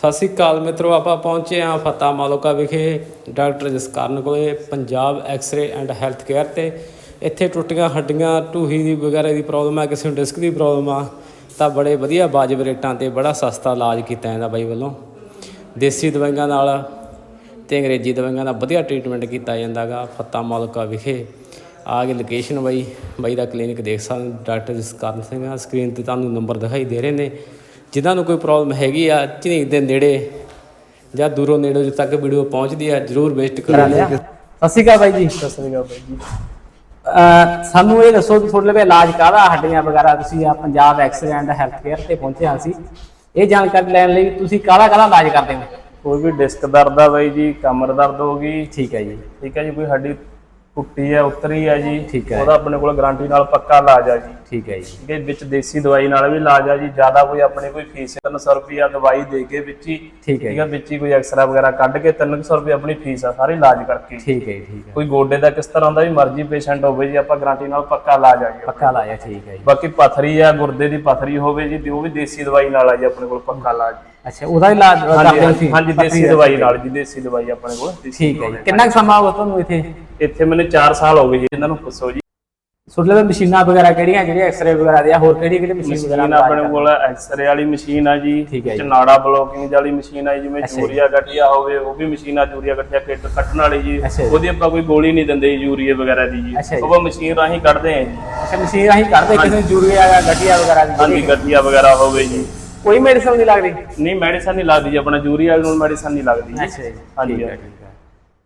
ਸਤਿ ਸ੍ਰੀ ਅਕਾਲ ਮਿੱਤਰੋ, ਆਪਾਂ ਪਹੁੰਚੇ ਹਾਂ ਫਤਾ ਮਾਲੋਕਾ ਵਿਖੇ। ਡਾਕਟਰ ਜਸਕਰਨ ਕੋਲੇ, Punjab x-ray and health care ਤੇ। ਇੱਥੇ ਟੁੱਟੀਆਂ, ਹੱਡੀਆਂ, ਢੂਹੀ ਦੀ ਵਗੈਰਾ ਦੀ ਪ੍ਰੋਬਲਮ ਆ, ਕਿਸੇ ਨੂੰ ਡਿਸਕ ਦੀ ਪ੍ਰੋਬਲਮ ਆ, ਤਾਂ ਬੜੇ ਵਧੀਆ ਵਾਜਬ ਰੇਟਾਂ ਤੇ ਬੜਾ ਸਸਤਾ ਇਲਾਜ ਕੀਤਾ ਜਾਂਦਾ ਬਾਈ ਵੱਲੋਂ। ਦੇਸੀ ਦਵਾਈਆਂ ਨਾਲ ਤੇ ਅੰਗਰੇਜ਼ੀ ਦਵਾਈਆਂ ਦਾ ਵਧੀਆ ਟ੍ਰੀਟਮੈਂਟ ਕੀਤਾ ਜਾਂਦਾਗਾ ਫਤਾ ਮਾਲੋਕਾ ਵਿਖੇ। ਆ ਗਈ ਲੋਕੇਸ਼ਨ ਬਾਈ ਬਾਈ ਦਾ ਕਲੀਨਿਕ ਦੇਖ ਸਕਦੇ ਡਾਕਟਰ ਜਸਕਰਨ ਸਿੰਘ ਆ। ਸਕਰੀਨ ਤੇ ਤੁਹਾਨੂੰ ਨੰਬਰ ਦਿਖਾਈ ਦੇ ਰਹੇ ਨੇ। ਜਿਨ੍ਹਾਂ ਨੂੰ ਕੋਈ ਪ੍ਰੋਬਲਮ ਹੈਗੀ ਆ ਝਨੀਕ ਦੇ ਨੇੜੇ ਜਾਂ ਦੂਰੋਂ ਨੇੜੇ ਜਿੱਥੇ ਤੱਕ ਵੀਡੀਓ ਪਹੁੰਚਦੀ ਆ ਜਰੂਰ ਵਿਜ਼ਿਟ ਕਰੋ। ਸਤਿ ਸ਼੍ਰੀ ਅਕਾਲ ਬਾਈ ਜੀ। ਸਤਿ ਸ੍ਰੀ ਅਕਾਲ ਬਾਈ ਜੀ। ਸਾਨੂੰ ਇਹ ਦੱਸੋ ਕਿ ਤੁਹਾਡੇ ਲਈ ਇਲਾਜ ਕਾਹਦਾ ਹੱਡੀਆਂ ਵਗੈਰਾ ਤੁਸੀਂ ਆ Punjab x-ray and health care ਤੇ ਪਹੁੰਚੇ ਹਾਂ ਸੀ ਇਹ ਜਾਣਕਾਰੀ ਲੈਣ ਲਈ ਤੁਸੀਂ ਕਾਹਦਾ ਕਾਹਦਾ ਇਲਾਜ ਕਰਦੇ ਹੋ? ਕੋਈ ਵੀ ਡਿਸਕ ਦਰਦ ਆ ਬਾਈ ਜੀ ਕਮਰ ਦਰਦ ਹੋ ਗਈ। ਠੀਕ ਹੈ ਜੀ। ਠੀਕ ਹੈ ਜੀ ਕੋਈ ਹੱਡੀ ਟੁੱਟੀ ਹੈ ਉਤਰੀ ਹੈ ਜੀ ਠੀਕ ਹੈ। ਉਹਦਾ ਆਪਣੇ ਕੋਲ ਗਾਰੰਟੀ ਨਾਲ ਪੱਕਾ ਇਲਾਜ ਆ ਜੀ। ਠੀਕ ਹੈ ਜੀ। ਜੀ, ਵਿੱਚ ਦੇਸੀ ਦਵਾਈ ਨਾਲ ਵੀ ਇਲਾਜ ਆ ਜੀ ਜ਼ਿਆਦਾ ਕੋਈ ਆਪਣੇ ਕੋਈ ਫੀਸ 300 ਰੁਪਿਆ ਦਵਾਈ ਦੇ ਕੇ ਵਿੱਚ ਹੀ ਠੀਕ ਹੈ ਠੀਕ ਹੈ ਵਿੱਚ ਹੀ ਕੋਈ ਐਕਸਰਾ ਵਗੈਰਾ ਕੱਢ ਕੇ 300 ਰੁਪਏ ਆਪਣੀ ਫੀਸ ਆ ਸਾਰੇ ਇਲਾਜ ਕਰਕੇ। ਠੀਕ ਹੈ ਠੀਕ ਹੈ। ਕੋਈ ਗੋਡੇ ਦਾ ਕਿਸ ਤਰ੍ਹਾਂ ਦਾ ਵੀ ਮਰਜ਼ੀ ਪੇਸ਼ੈਂਟ ਹੋਵੇ ਜੀ ਆਪਾਂ ਗਾਰੰਟੀ ਨਾਲ ਪੱਕਾ ਇਲਾਜ ਆ ਜੀ। ਪੱਕਾ ਇਲਾਜ ਠੀਕ ਹੈ ਜੀ। ਬਾਕੀ ਪਥਰੀ ਆ ਗੁਰਦੇ ਦੀ ਪਥਰੀ ਹੋਵੇ ਜੀ ਤੇ ਉਹ ਵੀ ਦੇਸੀ ਦਵਾਈ ਨਾਲ ਆ ਜੀ ਆਪਣੇ ਕੋਲ ਪੱਕਾ ਇਲਾਜ। ਅੱਛਾ ਉਹਦਾ ਇਲਾਜ ਕਰਦੇ ਹੋ ਤੁਸੀਂ? ਹਾਂਜੀ ਦੇਸੀ ਦਵਾਈ ਨਾਲ ਜੀ ਦੇਸੀ ਦਵਾਈ ਆਪਣੇ ਕੋਲ ਠੀਕ ਹੈ ਜੀ। ਕਿੰਨਾ ਸਮਾਂ ਹੋ ਗਿਆ ਤੁਹਾਨੂੰ ਇੱਥੇ? ਇੱਥੇ ਮੈਨੂੰ 4 ਸਾਲ ਹੋ ਗਏ ਜੀ ਇਹਨਾਂ ਨੂੰ ਪੁੱਛੋ ਜੀ। ਲਈ ਮਸ਼ੀਨਾਂ ਵਗੈਰਾ ਕਿਹੜੀਆਂ ਜਿਹੜੀਆਂ ਐਕਸਰੇ ਵਗੈਰਾ ਦੀਆਂ ਹੋਰ ਕਿਹੜੀ ਕਿਹੜੀ ਮਸ਼ੀਨ ਵਗੈਰਾ ਮਸ਼ੀਨ ਆਪਣੇ ਕੋਲ ਐਕਸਰੇ ਵਾਲੀ ਮਸ਼ੀਨ ਆ ਜੀ। ਚਨਾੜਾ ਬਲੋਕਿੰਗ ਵਾਲੀ ਮਸ਼ੀਨ ਆ ਜਿਵੇਂ। ਯੂਰੀਆ ਗਠੀਆ ਹੋਵੇ ਉਹ ਵੀ ਮਸ਼ੀਨ ਆ ਯੂਰੀਆ ਗਠੀਆ ਕਿੱਟ ਕੱਟਣ ਵਾਲੀ ਜੀ। ਉਹਦੀ ਆਪਾਂ ਕੋਈ ਗੋਲੀ ਨਹੀਂ ਦਿੰਦੇ ਯੂਰੀਆ ਵਗੈਰਾ ਦੀ ਜੀ। ਉਹ ਮਸ਼ੀਨ ਰਾਹੀਂ ਕੱਢਦੇ ਆ ਜੀ। ਅੱਛਾ ਮਸ਼ੀਨ ਅਸੀਂ ਕਰਦੇ ਕਿਸੇ ਨੂੰ ਜੂਰੀਆ ਜਾਂ ਗਠੀਆ ਵਗੈਰਾ ਦੀ ਹਾਂਜੀ ਗਠੀਆ ਵਗੈਰਾ ਹੋਵੇ ਜੀ। ਕੋਈ ਮੈਡੀਸਨ ਨਹੀਂ ਲੱਗਦੀ? ਨਹੀਂ ਮੈਡੀਸਨ ਨਹੀਂ ਲੱਗਦੀ ਜੀ ਆਪਣਾ ਯੂਰੀਆ ਨੂੰ ਮੈਡੀਸਨ ਨਹੀਂ ਲੱਗਦੀ ਅੱਛਾ ਜੀ। ਹਾਂਜੀ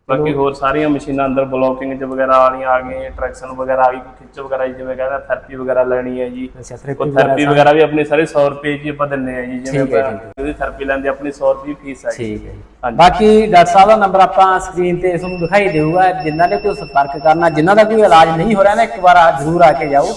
ਬਾਕੀ ਹੋਰ ਸਾਰੀਆਂ ਮਸ਼ੀਨਾਂ ਅੰਦਰ ਬਲੋਕਿੰਗ ਚ ਵਗੈਰਾ ਵਾਲੀਆਂ ਆ ਗਈਆਂ ਟਰੈਕਸ਼ਨ ਵਗੈਰਾ ਆ ਗਈ ਖਿੱਚ ਵਗੈਰਾ ਜੀ, ਜਿਵੇਂ ਕਹਿੰਦਾ ਥੈਰੇਪੀ ਵਗੈਰਾ ਲੈਣੀ ਹੈ ਜੀ। ਉਹ ਥੈਰੇਪੀ ਵਗੈਰਾ ਵੀ ਆਪਣੀ ਸਾਰੇ 100 ਰੁਪਏ ਜੀ ਆਪਾਂ ਦਿੰਨੇ ਆ ਜੀ ਜਿਵੇਂ ਉਹਦੀ ਥੈਰੇਪੀ ਲੈਂਦੇ ਆਪਣੀ 100 ਰੁਪਏ ਫੀਸ ਜੀ। ਠੀਕ ਹੈ ਜੀ। ਬਾਕੀ ਡਾਕਟਰ ਸਾਹਿਬ ਦਾ ਨੰਬਰ ਆਪਾਂ ਸਕਰੀਨ ਤੇ ਤੁਹਾਨੂੰ ਦਿਖਾਈ ਦੇਊਗਾ ਜਿਨ੍ਹਾਂ ਨੇ ਕੋਈ ਸੰਪਰਕ ਕਰਨਾ ਜਿਨ੍ਹਾਂ ਦਾ ਕੋਈ ਇਲਾਜ ਨਹੀਂ ਹੋ ਰਿਹਾ ਨਾ ਇੱਕ ਵਾਰ ਆ- ਜ਼ਰੂਰ ਆ ਕੇ ਜਾਓ।